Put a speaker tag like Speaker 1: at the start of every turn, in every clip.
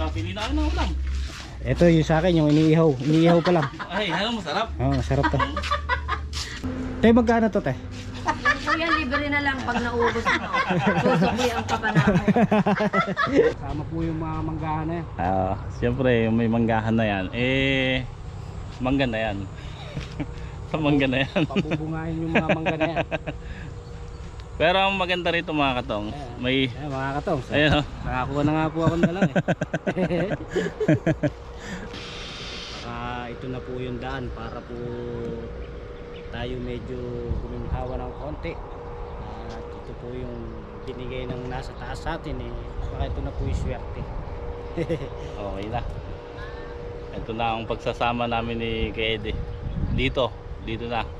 Speaker 1: Kapili na ng ulam.
Speaker 2: Ito yung sa akin, yung iniihaw. Iniihaw pa lang.
Speaker 1: Ay, ano masarap.
Speaker 2: Oo, oh, sarap to. Te, magkano to, te?
Speaker 3: Kuya, libre na lang pag naubos mo. Susukli ang kapanamo.
Speaker 2: Kasama po yung mga manggahan na yan.
Speaker 1: Ah, siyempre, yung may manggahan na yan. Eh, mangga na yan. Sa mangga na yan.
Speaker 2: Papubungahin yung mga mangga na yan.
Speaker 1: Pero ang maganda rito mga katong, may,
Speaker 2: Ayan, mga katong. So,
Speaker 1: ayun oh.
Speaker 2: nakakuha na nga po ako na lang eh. Baka ito na po yung daan para po tayo medyo guminhawa ng konti. At ito po yung binigay ng nasa taas sa atin eh. Baka ito na po yung swerte.
Speaker 1: Okay na. Ito na ang pagsasama namin ni Kaede. Dito, dito na.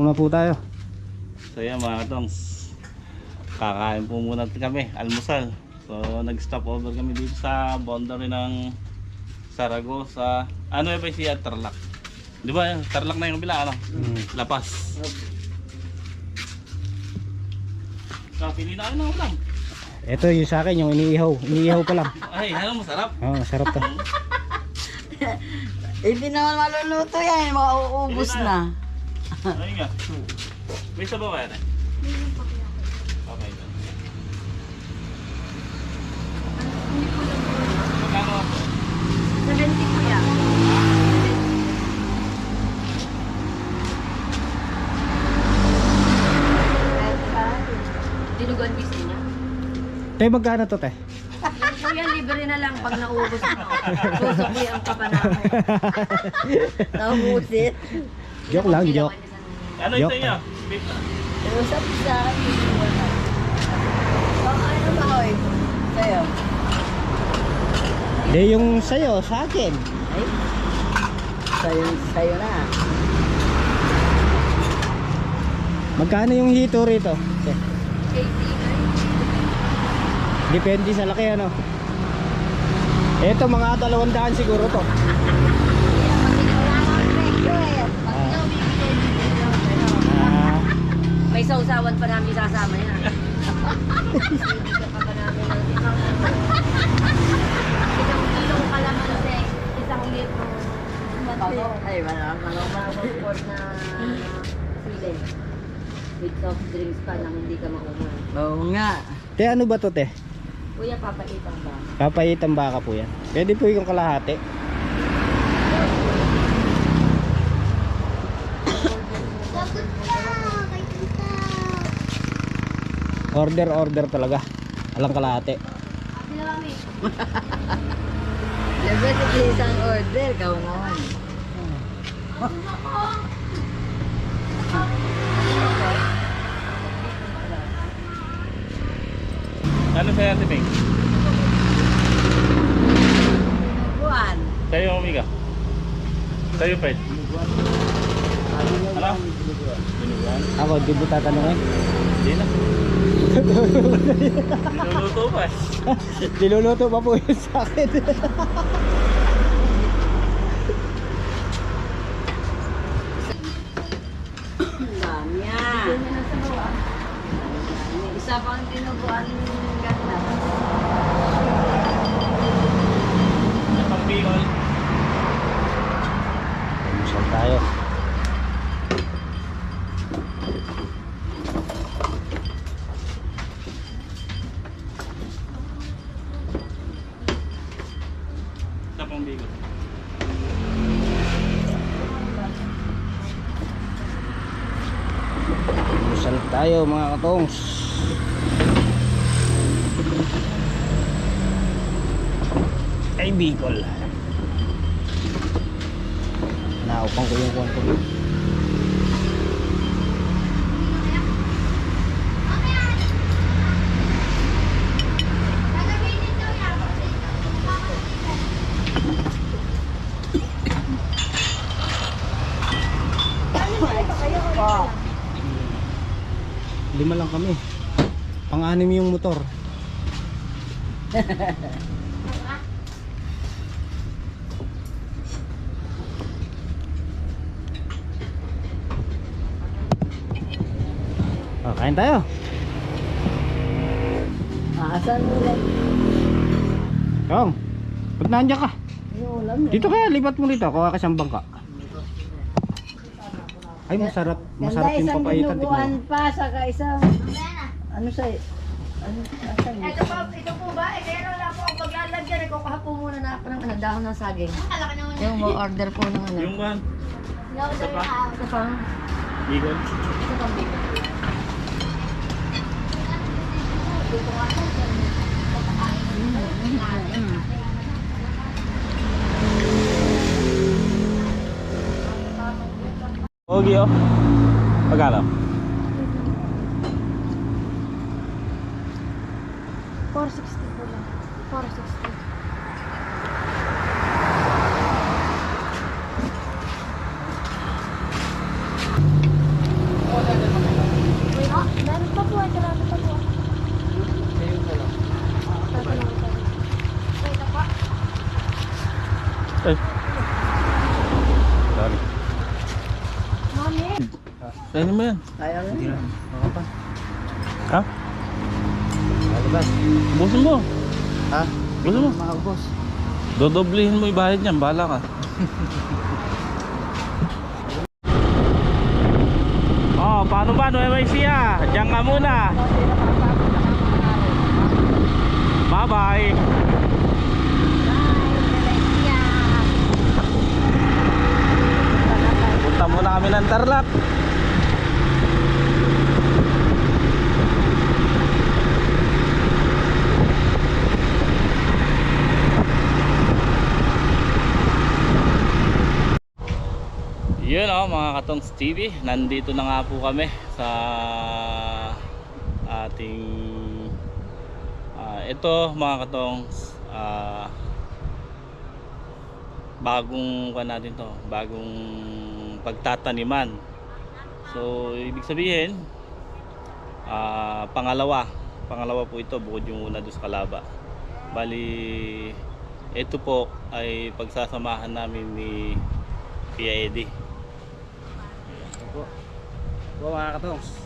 Speaker 2: Muna po tayo.
Speaker 1: So yan mga katong, kakain po muna kami, almusal. So nag-stop over kami dito sa boundary ng Saragossa. Ano yung ba siya? Tarlac. Di ba? Tarlac na yung kabila, ano?
Speaker 2: Mm.
Speaker 1: Lapas. Kapili na ako ng ulam.
Speaker 2: Ito yung sa akin, yung iniihaw. Iniihaw pa lang.
Speaker 1: Ay, ano masarap.
Speaker 2: Oo, oh, sarap to.
Speaker 3: Hindi naman maluluto yan. Mauubos na.
Speaker 1: Ay nga. May sabaw kaya na? Okay. Magkano ako?
Speaker 3: 70 kuya. Dinugan niya.
Speaker 2: Te, magkano to, te?
Speaker 3: Kuya, libre na lang pag naubos mo. Susukli ang kapanamo. Naubusit.
Speaker 2: Joke lang, joke.
Speaker 1: Ano ito niya?
Speaker 3: Usap sa akin. Baka ano ba, oy? Sa'yo.
Speaker 2: De, yung sa'yo, sa akin.
Speaker 3: Ay, sa'yo, sa'yo na.
Speaker 2: Magkano yung hito rito? Depende sa laki, ano? Ito, mga dalawang daan siguro to.
Speaker 3: May sausawan pa namin sasama yan. Bibigyan pa ba namin ng isang isang kilong kalamansi, isang litro bago. Ay, wala wala wala sport na sili. With soft drinks pa nang hindi ka makuha.
Speaker 4: Oo nga.
Speaker 2: te, ano ba to, te?
Speaker 3: Kuya, papaitang ba?
Speaker 2: Papayitang baka po yan. Pwede po yung kalahati. Order, order talaga. Alang kalahati.
Speaker 4: Siyempre, sa isang order, ikaw naman.
Speaker 1: Ano sa'yo Ate Peng?
Speaker 4: Buwan.
Speaker 1: Sa'yo Omega? Sa'yo Fred? Ano?
Speaker 2: Ako, di mo tatanungin.
Speaker 1: Hindi na. Niluluto pa eh.
Speaker 2: Niluluto pa po yun sa akin.
Speaker 4: Dami yan. Isa pang tinubuan ganda.
Speaker 1: Pang Bicol.
Speaker 2: Almusal tayo.
Speaker 1: Sa pang bigot.
Speaker 2: Busal tayo mga katongs. Ay, Bicol. Naupang ko yung kwanto. Lima lang kami. Pang-anim yung motor. Oh, kain tayo.
Speaker 4: Aasan mo lang.
Speaker 2: Kong, ba't nandiyan ka?
Speaker 4: Ulam.
Speaker 2: Dito ka, lipat mo dito. Kuha ka siyang bangka. Ay, masarap. Masarap
Speaker 4: Ganda
Speaker 2: yung
Speaker 4: isang
Speaker 2: papaitan.
Speaker 4: dinuguan
Speaker 2: Tignan.
Speaker 4: pa, saka isang... Ano sa... Ano, asan yun?
Speaker 3: Ito po, ito po ba? Eh, kaya wala po ang paglalagyan. Ikaw kahapo muna na ako ng ano, dahon ng saging. Yung mo order po ng ano.
Speaker 1: Yung one,
Speaker 3: Ito pa? Ito pa.
Speaker 1: bigot.
Speaker 3: Ito pang bigat. 好，给哦，
Speaker 1: 不干
Speaker 3: 了。
Speaker 1: Kainin mo yan.
Speaker 4: Kaya mo
Speaker 2: Hindi na. Baka pa.
Speaker 1: Ha?
Speaker 2: Lalabas.
Speaker 1: Busin mo.
Speaker 2: Ha?
Speaker 1: Busin mo.
Speaker 2: Maubos.
Speaker 1: Dodoblihin mo bayad niyan. Bahala ka. oh, paano ba? No MIC ah. Diyan ka muna. Bye-bye. Punta muna kami ng Tarlac. Yun oh, mga Katongs TV, nandito na nga po kami sa ating ah, ito mga Katongs ah, bagong kan natin to, bagong pagtataniman. So, ibig sabihin ah, pangalawa, pangalawa po ito bukod yung una doon sa Kalaba. Bali ito po ay pagsasamahan namin ni.
Speaker 2: Opo. Opo mga katongs.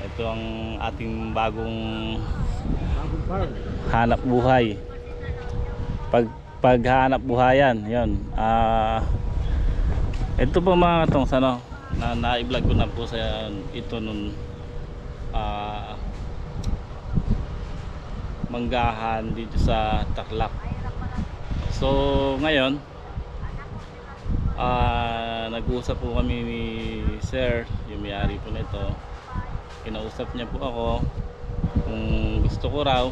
Speaker 1: Ito ang ating bagong
Speaker 2: Bagong farm.
Speaker 1: hanap buhay. Pag paghanap buhayan, 'yon. Ah ito po mga katong ano, na na-vlog ko na po sa ito nun ah manggahan dito sa Tarlac. So ngayon ah nag-uusap po kami ni Sir, yung may-ari po nito. Kinausap niya po ako kung gusto ko raw.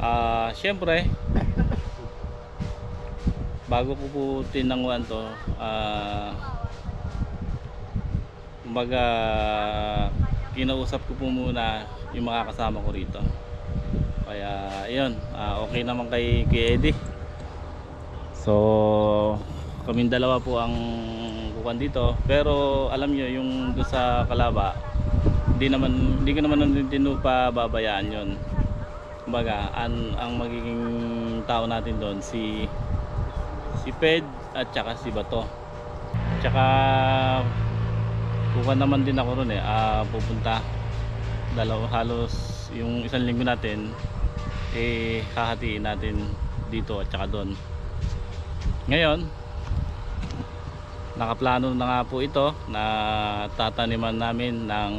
Speaker 1: Ah syempre bago ko po tinanguan to ah kumbaga kinausap ko po muna yung mga kasama ko rito. Kaya yun ah, okay naman kay, kay Eddie. So kaming dalawa po ang kukuhan dito. Pero alam nyo yung doon sa Kalaba hindi naman hindi ko naman nandito pa babayaan yon kumbaga an, ang magiging tao natin doon si si Ped at saka si Bato. Tsaka kukuha naman din ako ron eh ah, pupunta. Dalawa halos yung isang linggo natin eh hahatiin natin dito at saka doon. Ngayon nakaplano na nga po ito na tataniman namin ng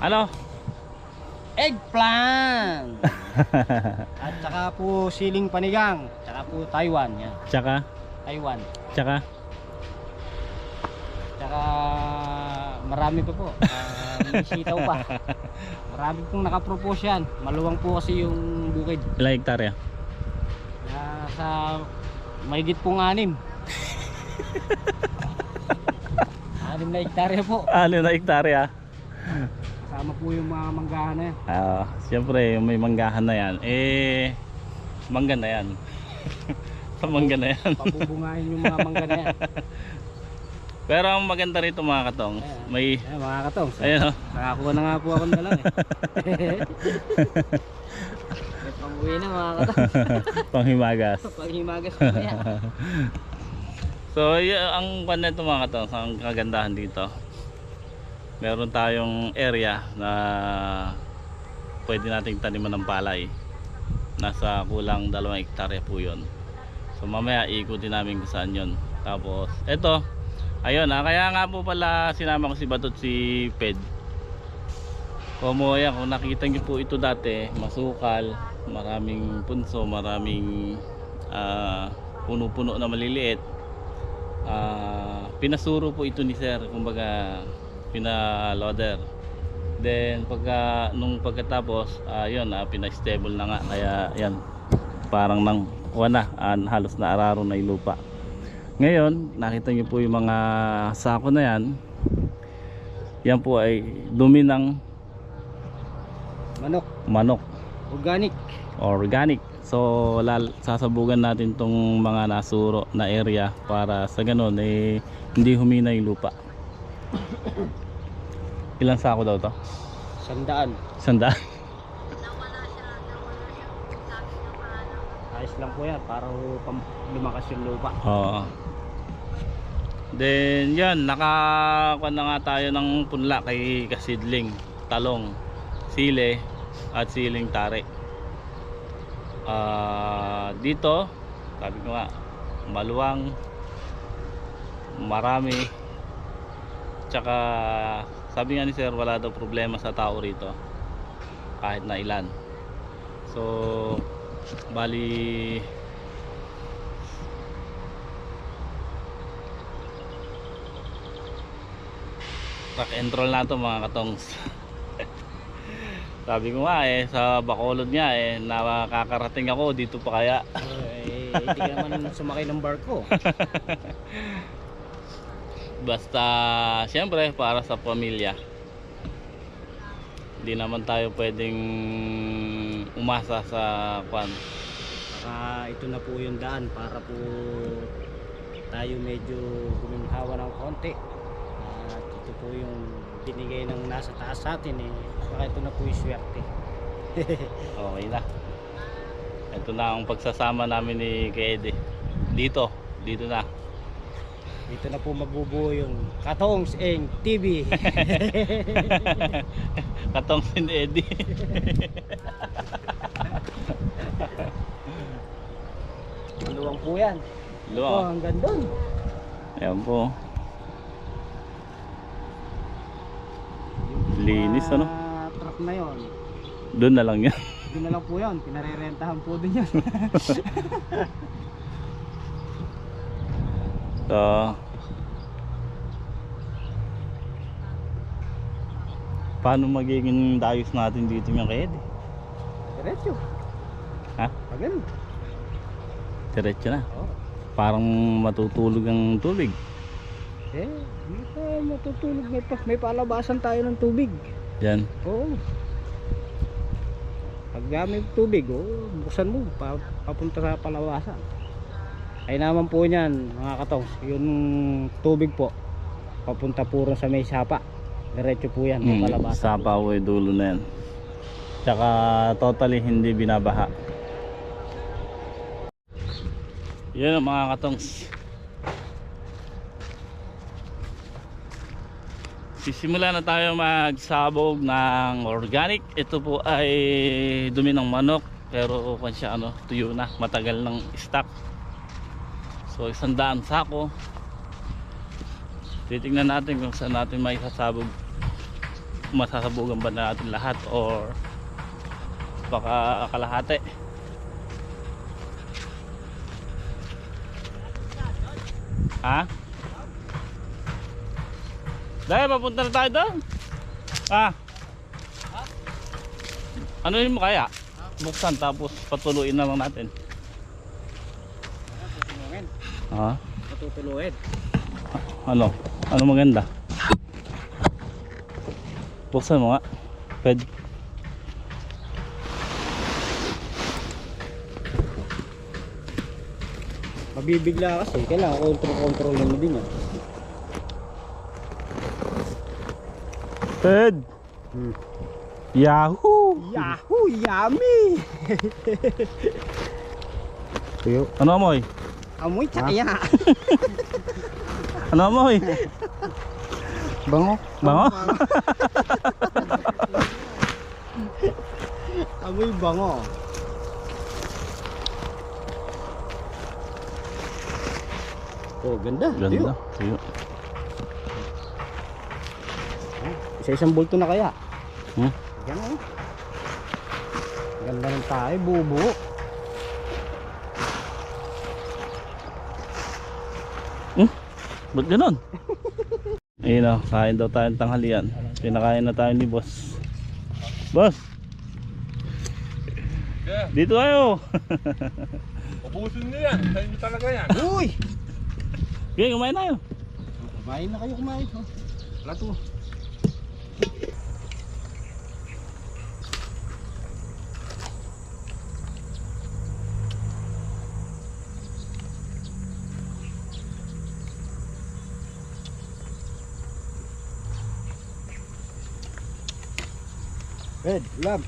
Speaker 1: ano
Speaker 2: Eggplant! At saka po siling panigang. Saka po Taiwan. Yan.
Speaker 1: tsaka
Speaker 2: Taiwan.
Speaker 1: tsaka
Speaker 2: Tsaka marami pa po. Uh, sitaw pa. Marami pong nakapropose yan. Maluwang po kasi yung bukid.
Speaker 1: ilang hektarya
Speaker 2: Nasa mahigit pong anim. anim na hektarya po.
Speaker 1: ano na hektarya
Speaker 2: Kasama po yung mga manggahan na yan.
Speaker 1: Ah, siyempre yung may manggahan na yan eh mangga na yan sa mangga na yan
Speaker 2: Papubungahin yung mga mangga na yan.
Speaker 1: pero ang maganda rito mga katong may
Speaker 2: Ayan mga katong.
Speaker 1: ayun oh.
Speaker 2: Nakakuha na nga po ako ng dalang eh.
Speaker 4: Pang-uwi na mga katong.
Speaker 1: panghimagas
Speaker 4: Pag himagas pa yan.
Speaker 1: So, y- ang kwan nito mga katong, ang kagandahan dito. Meron tayong area na pwede nating taniman ng palay. Nasa kulang dalawang hektarya po 'yon. So mamaya ikutin namin kung saan 'yon. Tapos eto, ayun ah, kaya nga po pala sinama ko si Batot si Ped. Como yan, kung nakita niyo po ito dati, masukal, maraming punso, maraming ah, puno-puno na maliliit ah pinasuro po ito ni sir kumbaga pina-loader. Then pagka nung pagkatapos ayun ah, pina-stable na nga. Kaya yan parang nang wala an halos na araro na yung lupa. Ngayon nakita niyo po yung mga sako na yan. Yan po ay dumi ng
Speaker 2: Manok.
Speaker 1: manok
Speaker 2: Organic.
Speaker 1: organic. So lal sasabugan natin tong mga nasuro na area para sa ganun eh hindi humina yung lupa. Ilang sako daw to?
Speaker 2: Sandaan.
Speaker 1: Sanda.
Speaker 2: Ayos lang po yan para lumakas yung lupa.
Speaker 1: Oo. Then yan, nakakuha na nga tayo ng punla kay kasidling, talong, sile at siling tare. Ah, dito, sabi ko nga, maluwang, marami. Tsaka sabi nga ni sir, wala daw problema sa tao rito. Kahit na ilan. So, bali rock and roll na to mga katongs sabi ko nga eh sa Bacolod nga eh nakakarating ako dito pa kaya
Speaker 2: eh, hindi ka naman sumakay ng barko.
Speaker 1: basta syempre para sa pamilya hindi naman tayo pwedeng umasa sa kwan
Speaker 2: Saka ito na po yung daan para po tayo medyo guminhawa ng konti. At ito po yung binigay ng nasa taas sa atin eh. Saka ito na po yung swerte.
Speaker 1: okay na ito na ang pagsasama namin ni Kede dito dito na
Speaker 2: Dito na po mabubuo yung Katongs Eng TV.
Speaker 1: katong sin Eddie
Speaker 2: Maluwang po yan.
Speaker 1: Luwang
Speaker 2: hanggang doon.
Speaker 1: ayan po linis ano
Speaker 2: truck na yon.
Speaker 1: doon na lang yan
Speaker 2: Doon na lang po yan. Pinarerentahan po din yan.
Speaker 1: So, paano magiging dayos natin dito yung kaya
Speaker 2: Diretso.
Speaker 1: Ha?
Speaker 2: Pagano.
Speaker 1: Diretso na.
Speaker 2: Oh.
Speaker 1: Parang matutulog ang tubig.
Speaker 2: Eh, hindi pa matutulog. May, pa, may palabasan tayo ng tubig.
Speaker 1: Yan.
Speaker 2: Oo. Pag may tubig, oh, buksan mo, pa, papunta sa palabasan. Ay naman po niyan, mga katong, yung tubig po, papunta puro sa may sapa. Diretso po yan, may
Speaker 1: Mm,
Speaker 2: palabasan.
Speaker 1: sa Pauwi dulo na yan. Tsaka totally hindi binabaha. Yan mga katongs. Sisimula na tayo magsabog ng organic. Ito po ay dumi ng manok pero kung siya ano, tuyo na, matagal ng stock. So isang daan sako. titingnan natin kung saan natin may sasabog masasabugan ba natin lahat or baka kalahati ha? Dahil papunta na tayo doon ah ano yun mo kaya? buksan tapos patuloyin na lang natin ha?
Speaker 2: Patutuluin.
Speaker 1: Ano? Ano maganda? Buksan mo nga. Pwede.
Speaker 2: Mabibigla kasi. Kailangan control-control mo din yan.
Speaker 1: Pwede.
Speaker 2: Hmm.
Speaker 1: Yahoo!
Speaker 2: Yahoo! Yummy! Tuyo.
Speaker 1: Ano amoy?
Speaker 2: Amoy tsaya.
Speaker 1: Ano amoy?
Speaker 2: Bango.
Speaker 1: Bango?
Speaker 2: Amoy bango. Oh, ganda.
Speaker 1: Ganda. Tuyo.
Speaker 2: Isa-isang bulto na kaya.
Speaker 1: Hmm?
Speaker 2: Yan oh. Ganda ng tayo, bubo.
Speaker 1: Ba't ganun? Ayun o, kain daw tayong tanghalian. Pinakain na tayo ni boss. Boss! Dito tayo!
Speaker 5: Ubusin niyo yan. Sa inyo talaga yan.
Speaker 2: Uy!
Speaker 1: Okay, kumain tayo.
Speaker 2: Kumain na kayo, kumain. Oh. Plato. Ed, ulam.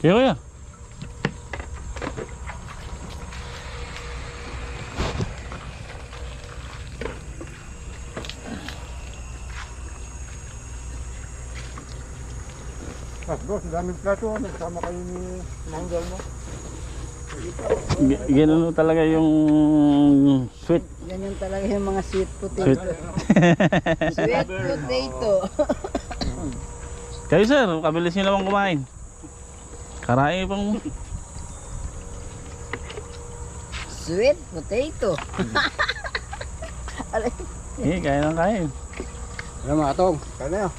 Speaker 1: Kaya kuya.
Speaker 5: Boss, daming plato. Nagsama kayo ni Manggal mo.
Speaker 1: Ganun talaga yung sweet.
Speaker 4: Ganyan talaga yung mga sweet potato.
Speaker 1: Sweet.
Speaker 4: Sweet potato.
Speaker 1: Kayo sir, kabilis nyo naman kumain. Karai pang
Speaker 4: Sweet potato.
Speaker 1: eh, kaya nang kain.
Speaker 2: Ano mga tong? Kaya na.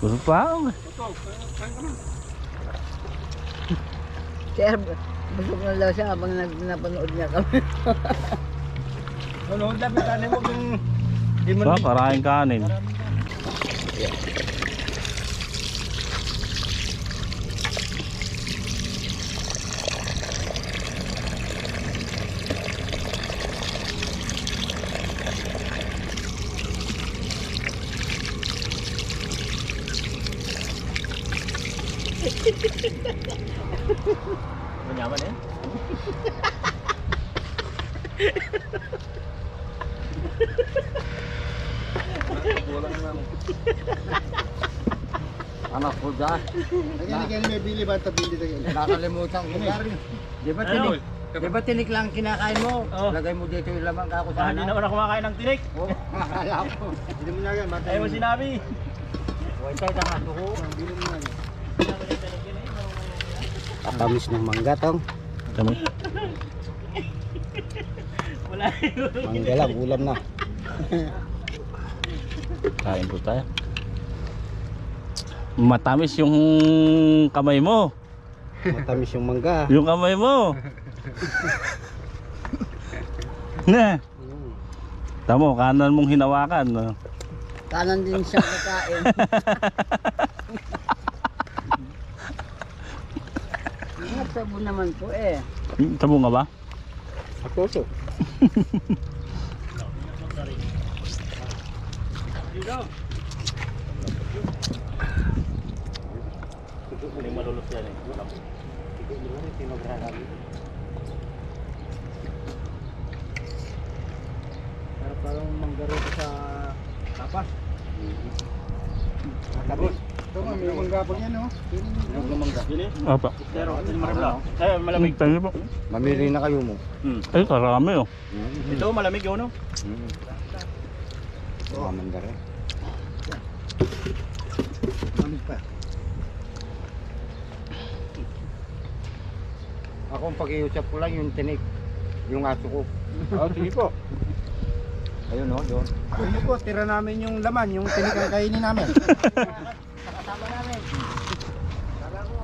Speaker 1: Busog pa ako.
Speaker 4: Sir, busog na daw siya habang napanood niya kami.
Speaker 2: Ano, dapat ano mo kung di mo
Speaker 1: Pa, karaing kanin.
Speaker 2: Manyaman eh.
Speaker 4: Anak ko dyan.
Speaker 2: Hindi kayo may bili ba tabi dito yun?
Speaker 4: Nakalimutan ko na rin. Di ba tinik? Di ba tinik lang kinakain mo? Lagay mo dito yung lamang kako sana.
Speaker 1: Hindi naman ako kumakain ng tinik.
Speaker 4: Oh, akala ko.
Speaker 2: Hindi mo na yan, matay.
Speaker 1: Ayaw mo sinabi.
Speaker 4: Huwag tayo tangato ko.
Speaker 2: Bili mo na yan. Katamis ng mangga tong.
Speaker 1: Kami.
Speaker 2: Mangga lang, ulam na.
Speaker 1: Kain po tayo. Matamis yung kamay mo.
Speaker 2: Matamis yung mangga.
Speaker 1: Yung kamay mo. na. Tamo, kanan mong hinawakan.
Speaker 4: Kanan din siya kakain. Sabon naman po eh.
Speaker 1: Tamo nga ba?
Speaker 2: Akoso.
Speaker 1: Hindi malulot yan eh.
Speaker 2: Pero parang mangga rin sa tapas. Matamis. Ito nga, may mangga pa yan, oh.
Speaker 5: Yung mangga.
Speaker 1: Apa.
Speaker 6: Pero yung maribla. Ay, malamig.
Speaker 1: Tayo po.
Speaker 5: Mamili na kayo mo.
Speaker 1: Ay, karami oh.
Speaker 6: Ito, malamig yun, no?
Speaker 5: Mga mangga rin.
Speaker 2: Mamis pa.
Speaker 5: Ako ang pag-iusap ko lang yung tinik. Yung aso ko.
Speaker 2: Oh, sige po.
Speaker 5: Ayun oh, doon.
Speaker 2: Sige po, tira namin yung laman, yung tinikang kainin namin.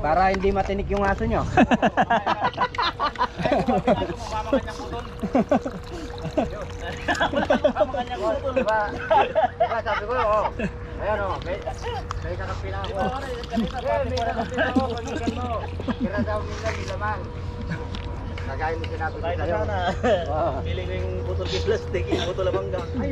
Speaker 6: Para hindi matinik yung aso nyo.
Speaker 5: Diba? Sabi ko, oh. Ayan oh, may, may nakapila ako. May nakapila ako. Tira daw nila yung laman. Kagaya mo sinabi ko sa'yo.
Speaker 6: Feeling ko yung putol kay plastic, yung putol lamang
Speaker 5: Ay,